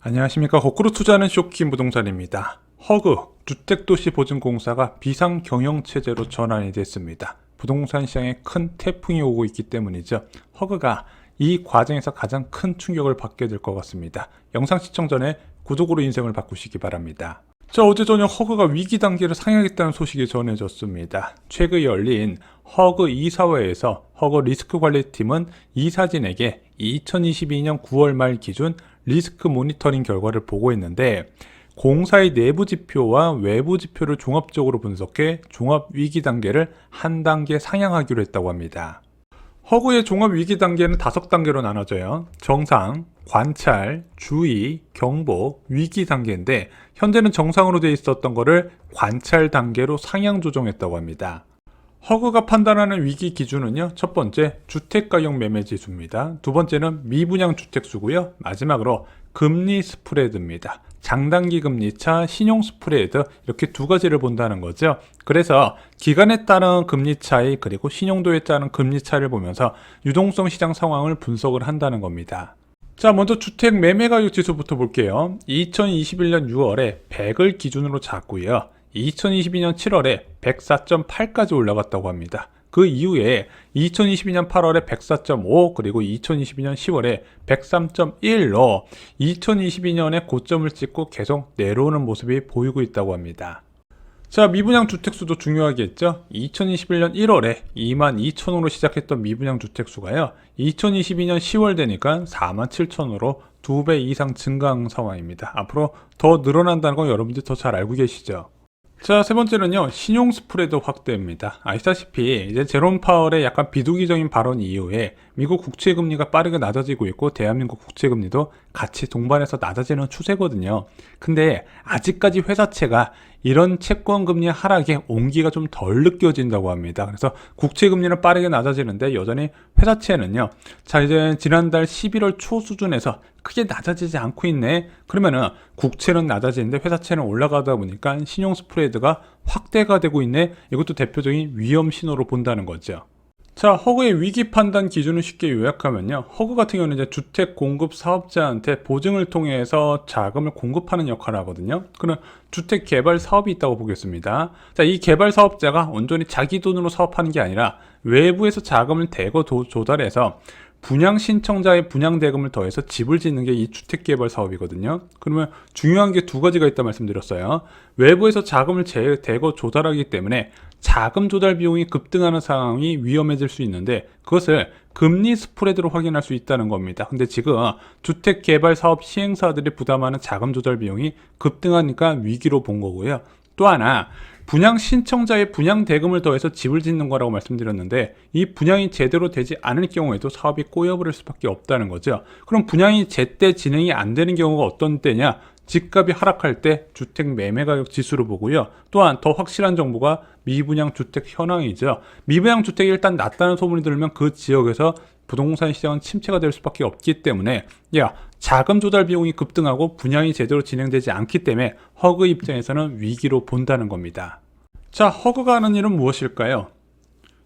안녕하십니까. 거꾸로 투자하는 쇼킹 부동산입니다. 허그 주택도시보증공사가 비상경영체제로 전환이 됐습니다. 부동산 시장에 큰 태풍이 오고 있기 때문이죠. 허그가 이 과정에서 가장 큰 충격을 받게 될 것 같습니다. 영상 시청 전에 구독으로 인생을 바꾸시기 바랍니다. 자, 어제 저녁 허그가 위기 단계를 상향했다는 소식이 전해졌습니다. 최근 열린 허그 이사회에서 허그 리스크 관리팀은 이사진에게 2022년 9월 말 기준 리스크 모니터링 결과를 보고했는데 공사의 내부 지표와 외부 지표를 종합적으로 분석해 종합 위기 단계를 한 단계 상향하기로 했다고 합니다. 허구의 종합 위기 단계는 다섯 단계로 나눠져요. 정상, 관찰, 주의, 경보, 위기 단계인데 현재는 정상으로 되어 있었던 거를 관찰 단계로 상향 조정했다고 합니다. 허그가 판단하는 위기 기준은요. 첫 번째, 주택 가격 매매 지수입니다. 두 번째는 미분양 주택 수고요. 마지막으로 금리 스프레드입니다. 장단기 금리차, 신용 스프레드 이렇게 두 가지를 본다는 거죠. 그래서 기간에 따른 금리 차이 그리고 신용도에 따른 금리 차를 보면서 유동성 시장 상황을 분석을 한다는 겁니다. 자, 먼저 주택 매매 가격 지수부터 볼게요. 2021년 6월에 100을 기준으로 잡고요. 2022년 7월에 104.8까지 올라갔다고 합니다. 그 이후에 2022년 8월에 104.5 그리고 2022년 10월에 103.1로 2022년에 고점을 찍고 계속 내려오는 모습이 보이고 있다고 합니다. 자, 미분양 주택수도 중요하겠죠? 2021년 1월에 2만 2천으로 시작했던 미분양 주택수가요. 2022년 10월 되니까 4만 7천으로 2배 이상 증가한 상황입니다. 앞으로 더 늘어난다는 건 여러분들이 더 잘 알고 계시죠? 자, 세 번째는요, 신용 스프레드 확대입니다. 아시다시피, 이제 제롬 파월의 약간 비두기적인 발언 이후에 미국 국채 금리가 빠르게 낮아지고 있고, 대한민국 국채 금리도 같이 동반해서 낮아지는 추세거든요. 근데 아직까지 회사채가 이런 채권 금리 하락에 온기가 좀 덜 느껴진다고 합니다. 그래서 국채 금리는 빠르게 낮아지는데 여전히 회사채는요. 자 이제 지난달 11월 초 수준에서 크게 낮아지지 않고 있네. 그러면은 국채는 낮아지는데 회사채는 올라가다 보니까 신용 스프레드가 확대가 되고 있네. 이것도 대표적인 위험 신호로 본다는 거죠. 자, 허그의 위기 판단 기준을 쉽게 요약하면요. 허그 같은 경우는 이제 주택 공급 사업자한테 보증을 통해서 자금을 공급하는 역할을 하거든요. 그럼 주택 개발 사업이 있다고 보겠습니다. 자, 이 개발 사업자가 온전히 자기 돈으로 사업하는 게 아니라 외부에서 자금을 대거 도, 조달해서 분양 신청자의 분양 대금을 더해서 집을 짓는 게 이 주택 개발 사업이거든요. 그러면 중요한 게 두 가지가 있다 말씀드렸어요. 외부에서 자금을 제, 대거 조달하기 때문에 자금 조달 비용이 급등하는 상황이 위험해질 수 있는데 그것을 금리 스프레드로 확인할 수 있다는 겁니다. 근데 지금 주택 개발 사업 시행사들이 부담하는 자금 조달 비용이 급등하니까 위기로 본 거고요. 또 하나 분양 신청자의 분양 대금을 더해서 집을 짓는 거라고 말씀드렸는데 이 분양이 제대로 되지 않을 경우에도 사업이 꼬여버릴 수밖에 없다는 거죠. 그럼 분양이 제때 진행이 안 되는 경우가 어떤 때냐? 집값이 하락할 때 주택 매매 가격 지수로 보고요. 또한 더 확실한 정보가 미분양 주택 현황이죠. 미분양 주택이 일단 낮다는 소문이 들으면 그 지역에서 부동산 시장은 침체가 될 수밖에 없기 때문에 야 자금 조달 비용이 급등하고 분양이 제대로 진행되지 않기 때문에 허그 입장에서는 위기로 본다는 겁니다. 자, 허그가 하는 일은 무엇일까요?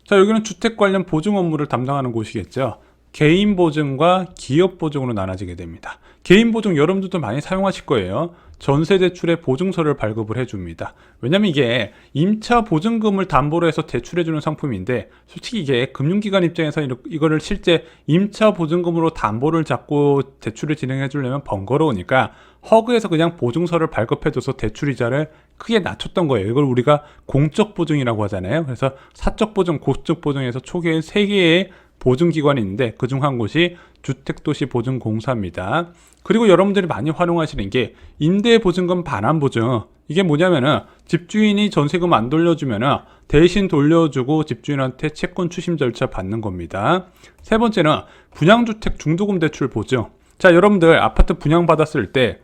자, 여기는 주택 관련 보증 업무를 담당하는 곳이겠죠. 개인 보증과 기업 보증으로 나눠지게 됩니다. 개인 보증 여러분들도 많이 사용하실 거예요. 전세 대출의 보증서를 발급을 해줍니다. 왜냐면 이게 임차 보증금을 담보로 해서 대출해주는 상품인데 솔직히 이게 금융기관 입장에서 이거를 실제 임차 보증금으로 담보를 잡고 대출을 진행해주려면 번거로우니까 허그에서 그냥 보증서를 발급해줘서 대출 이자를 크게 낮췄던 거예요. 이걸 우리가 공적 보증이라고 하잖아요. 그래서 사적 보증, 고적 보증에서 초기에 세 개의 보증기관이 있는데 그 중 한 곳이 주택도시보증공사입니다. 그리고 여러분들이 많이 활용하시는 게 임대보증금 반환보증. 이게 뭐냐면은 집주인이 전세금 안 돌려주면은 대신 돌려주고 집주인한테 채권 추심 절차 받는 겁니다. 세 번째는 분양주택 중도금 대출 보증. 자, 여러분들 아파트 분양 받았을 때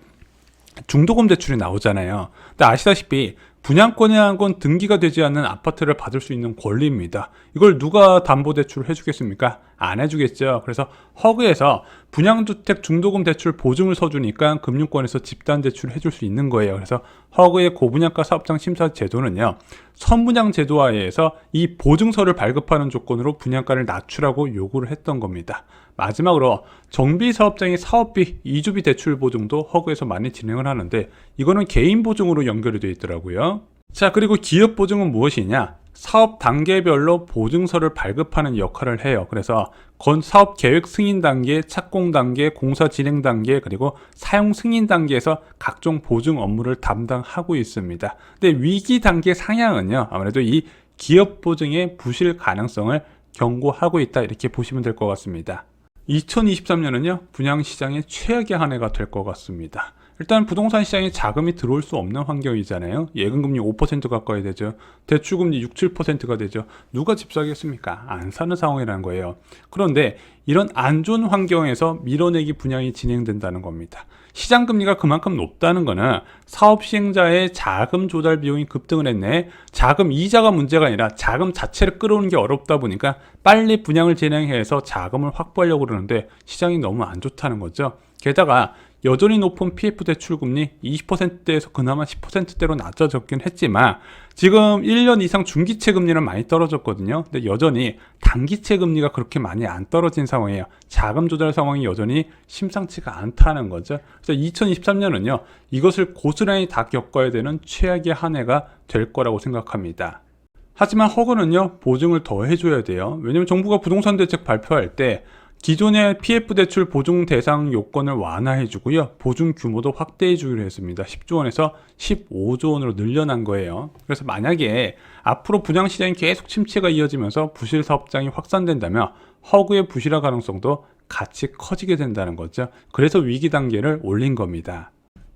중도금 대출이 나오잖아요. 근데 아시다시피 분양권이라는 건 등기가 되지 않는 아파트를 받을 수 있는 권리입니다. 이걸 누가 담보대출을 해주겠습니까? 안 해주겠죠. 그래서 허그에서 분양주택 중도금 대출 보증을 서주니까 금융권에서 집단 대출을 해줄 수 있는 거예요. 그래서 허그의 고분양가 사업장 심사 제도는요, 선분양 제도와 의해서 이 보증서를 발급하는 조건으로 분양가를 낮추라고 요구를 했던 겁니다. 마지막으로 정비 사업장의 사업비, 이주비 대출 보증도 허그에서 많이 진행을 하는데 이거는 개인 보증으로 연결이 되어 있더라고요. 자, 그리고 기업 보증은 무엇이냐? 사업 단계별로 보증서를 발급하는 역할을 해요. 그래서 건 사업 계획 승인 단계, 착공 단계, 공사 진행 단계, 그리고 사용 승인 단계에서 각종 보증 업무를 담당하고 있습니다. 근데 위기 단계 상향은요, 아무래도 이 기업 보증의 부실 가능성을 경고하고 있다 이렇게 보시면 될 것 같습니다. 2023년은요, 분양 시장의 최악의 한 해가 될 것 같습니다. 일단 부동산 시장에 자금이 들어올 수 없는 환경이잖아요. 예금금리 5% 가까이 되죠. 대출금리 6, 7%가 되죠. 누가 집 사겠습니까? 안 사는 상황이라는 거예요. 그런데 이런 안 좋은 환경에서 밀어내기 분양이 진행된다는 겁니다. 시장 금리가 그만큼 높다는 거는 사업 시행자의 자금 조달 비용이 급등을 했네. 자금 이자가 문제가 아니라 자금 자체를 끌어오는 게 어렵다 보니까 빨리 분양을 진행해서 자금을 확보하려고 그러는데 시장이 너무 안 좋다는 거죠. 게다가 여전히 높은 PF 대출 금리 20%대에서 그나마 10%대로 낮아졌긴 했지만 지금 1년 이상 중기채 금리는 많이 떨어졌거든요. 근데 여전히 단기채 금리가 그렇게 많이 안 떨어진 상황이에요. 자금 조달 상황이 여전히 심상치가 않다는 거죠. 그래서 2023년은요. 이것을 고스란히 다 겪어야 되는 최악의 한 해가 될 거라고 생각합니다. 하지만 허그는요 보증을 더 해줘야 돼요. 왜냐면 정부가 부동산 대책 발표할 때 기존의 PF 대출 보증 대상 요건을 완화해 주고요. 보증 규모도 확대해 주기로 했습니다. 10조 원에서 15조 원으로 늘려난 거예요. 그래서 만약에 앞으로 분양 시장이 계속 침체가 이어지면서 부실 사업장이 확산된다면 허그의 부실화 가능성도 같이 커지게 된다는 거죠. 그래서 위기 단계를 올린 겁니다.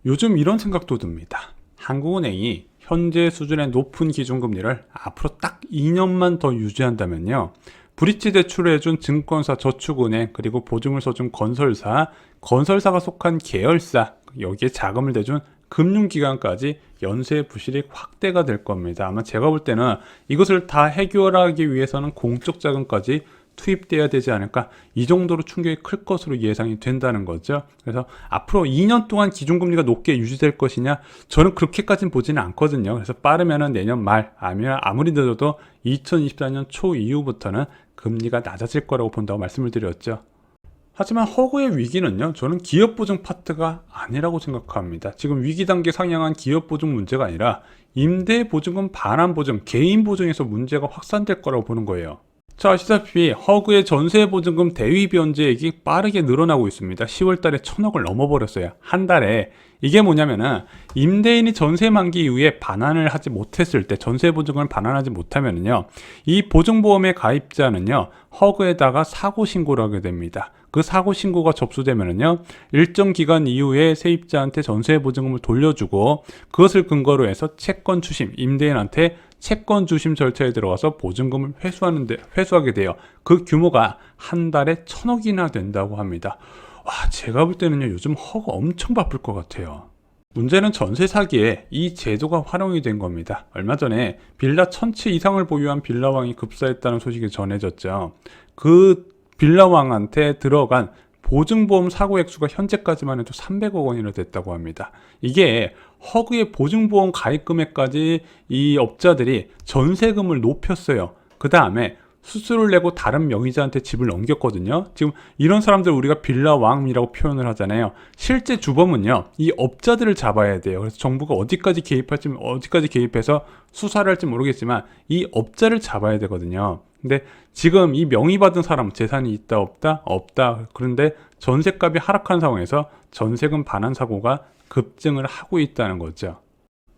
요즘 이런 생각도 듭니다. 한국은행이 현재 수준의 높은 기준금리를 앞으로 딱 2년만 더 유지한다면요. 브릿지 대출을 해준 증권사, 저축은행, 그리고 보증을 서준 건설사, 건설사가 속한 계열사, 여기에 자금을 대준 금융기관까지 연쇄 부실이 확대가 될 겁니다. 아마 제가 볼 때는 이것을 다 해결하기 위해서는 공적 자금까지 투입돼야 되지 않을까 이 정도로 충격이 클 것으로 예상이 된다는 거죠. 그래서 앞으로 2년 동안 기준금리가 높게 유지될 것이냐 저는 그렇게까지는 보지는 않거든요. 그래서 빠르면은 내년 말 아니면 아무리 늦어도 2024년 초 이후부터는 금리가 낮아질 거라고 본다고 말씀을 드렸죠. 하지만 허구의 위기는요, 저는 기업 보증 파트가 아니라고 생각합니다. 지금 위기 단계 상향한 기업 보증 문제가 아니라 임대 보증금 반환 보증, 개인 보증에서 문제가 확산될 거라고 보는 거예요. 자, 아시다시피 허그의 전세 보증금 대위 변제액이 빠르게 늘어나고 있습니다. 10월 달에 천억을 넘어버렸어요. 한 달에. 이게 뭐냐면은 임대인이 전세 만기 이후에 반환을 하지 못했을 때 전세 보증금을 반환하지 못하면은요. 이 보증보험의 가입자는요. 허그에다가 사고 신고를 하게 됩니다. 그 사고 신고가 접수되면은요. 일정 기간 이후에 세입자한테 전세 보증금을 돌려주고 그것을 근거로 해서 채권 추심 임대인한테 채권 주심 절차에 들어가서 보증금을 회수하는데 회수하게 돼요. 그 규모가 한 달에 천억이나 된다고 합니다. 와, 제가 볼 때는요, 요즘 허가 엄청 바쁠 것 같아요. 문제는 전세 사기에 이 제도가 활용이 된 겁니다. 얼마 전에 빌라 천채 이상을 보유한 빌라왕이 급사했다는 소식이 전해졌죠. 그 빌라왕한테 들어간 보증보험 사고 액수가 현재까지만 해도 300억 원이나 됐다고 합니다. 이게 허그의 보증보험 가입 금액까지 이 업자들이 전세금을 높였어요. 그 다음에 수수료를 내고 다른 명의자한테 집을 넘겼거든요. 지금 이런 사람들 우리가 빌라 왕이라고 표현을 하잖아요. 실제 주범은요, 이 업자들을 잡아야 돼요. 그래서 정부가 어디까지 개입할지, 어디까지 개입해서 수사를 할지 모르겠지만 이 업자를 잡아야 되거든요. 근데 지금 이 명의받은 사람 재산이 있다 없다 없다 그런데 전세값이 하락한 상황에서 전세금 반환 사고가 급증을 하고 있다는 거죠.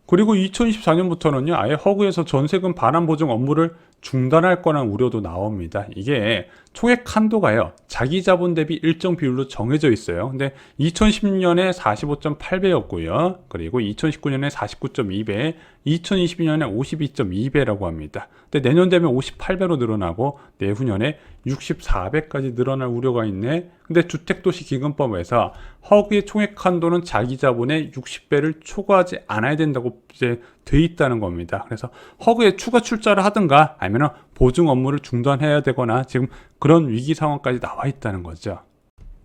그리고 2024년부터는요, 아예 허그에서 전세금 반환 보증 업무를 중단할 거란 우려도 나옵니다. 이게 총액 한도가요, 자기 자본 대비 일정 비율로 정해져 있어요. 근데 2010년에 45.8배였고요. 그리고 2019년에 49.2배, 2022년에 52.2배라고 합니다. 근데 내년 되면 58배로 늘어나고 내후년에 64배까지 늘어날 우려가 있네. 근데 주택도시기금법에서 허그의 총액 한도는 자기 자본의 60배를 초과하지 않아야 된다고 이제 돼 있다는 겁니다. 그래서 허그에 추가 출자를 하든가 아니면 보증 업무를 중단해야 되거나 지금 그런 위기 상황까지 나와 있다는 거죠.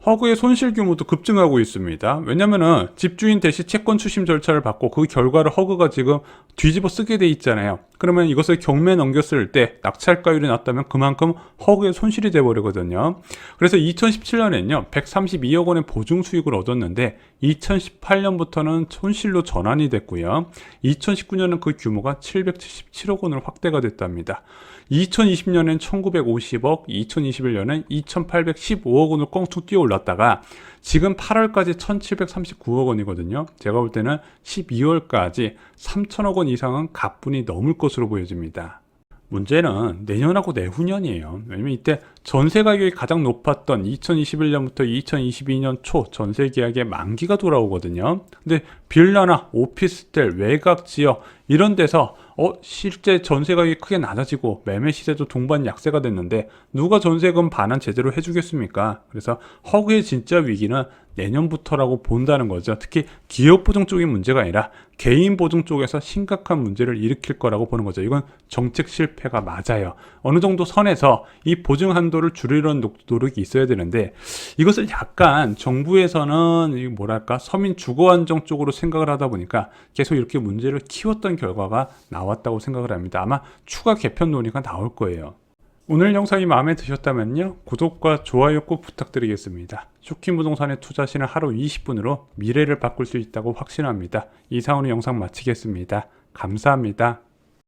허그의 손실 규모도 급증하고 있습니다. 왜냐면은 집주인 대시 채권 추심 절차를 받고 그 결과를 허그가 지금 뒤집어 쓰게 돼 있잖아요. 그러면 이것을 경매 넘겼을 때 낙찰가율이 낮다면 그만큼 허그의 손실이 돼 버리거든요. 그래서 2017년에는요. 132억 원의 보증 수익을 얻었는데 2018년부터는 손실로 전환이 됐고요. 2019년은 그 규모가 777억 원으로 확대가 됐답니다. 2020년엔 1950억, 2021년엔 2815억 원으로 껑충 뛰어 올랐다가 지금 8월까지 1739억 원이거든요. 제가 볼 때는 12월까지 3천억 원 이상은 가뿐히 넘을 것으로 보여집니다. 문제는 내년하고 내후년이에요. 왜냐면 이때 전세 가격이 가장 높았던 2021년부터 2022년 초 전세 계약의 만기가 돌아오거든요. 근데 빌라나 오피스텔, 외곽 지역 이런 데서 어 실제 전세 가격이 크게 낮아지고 매매 시세도 동반 약세가 됐는데 누가 전세금 반환 제대로 해주겠습니까? 그래서 허그의 진짜 위기는 내년부터라고 본다는 거죠. 특히 기업 보증 쪽이 문제가 아니라 개인 보증 쪽에서 심각한 문제를 일으킬 거라고 보는 거죠. 이건 정책 실패가 맞아요. 어느 정도 선에서 이 보증 한도 를 줄이려는 노- 노력이 있어야 되는데 이것을 약간 정부에서는 이 뭐랄까 서민 주거 안정 쪽으로 생각을 하다 보니까 계속 이렇게 문제를 키웠던 결과가 나왔다고 생각을 합니다. 아마 추가 개편 논의가 나올 거예요. 오늘 영상이 마음에 드셨다면요. 구독과 좋아요 꼭 부탁드리겠습니다. 쇼킹 부동산에 투자하시는 하루 20분으로 미래를 바꿀 수 있다고 확신합니다. 이상으로 영상 마치겠습니다. 감사합니다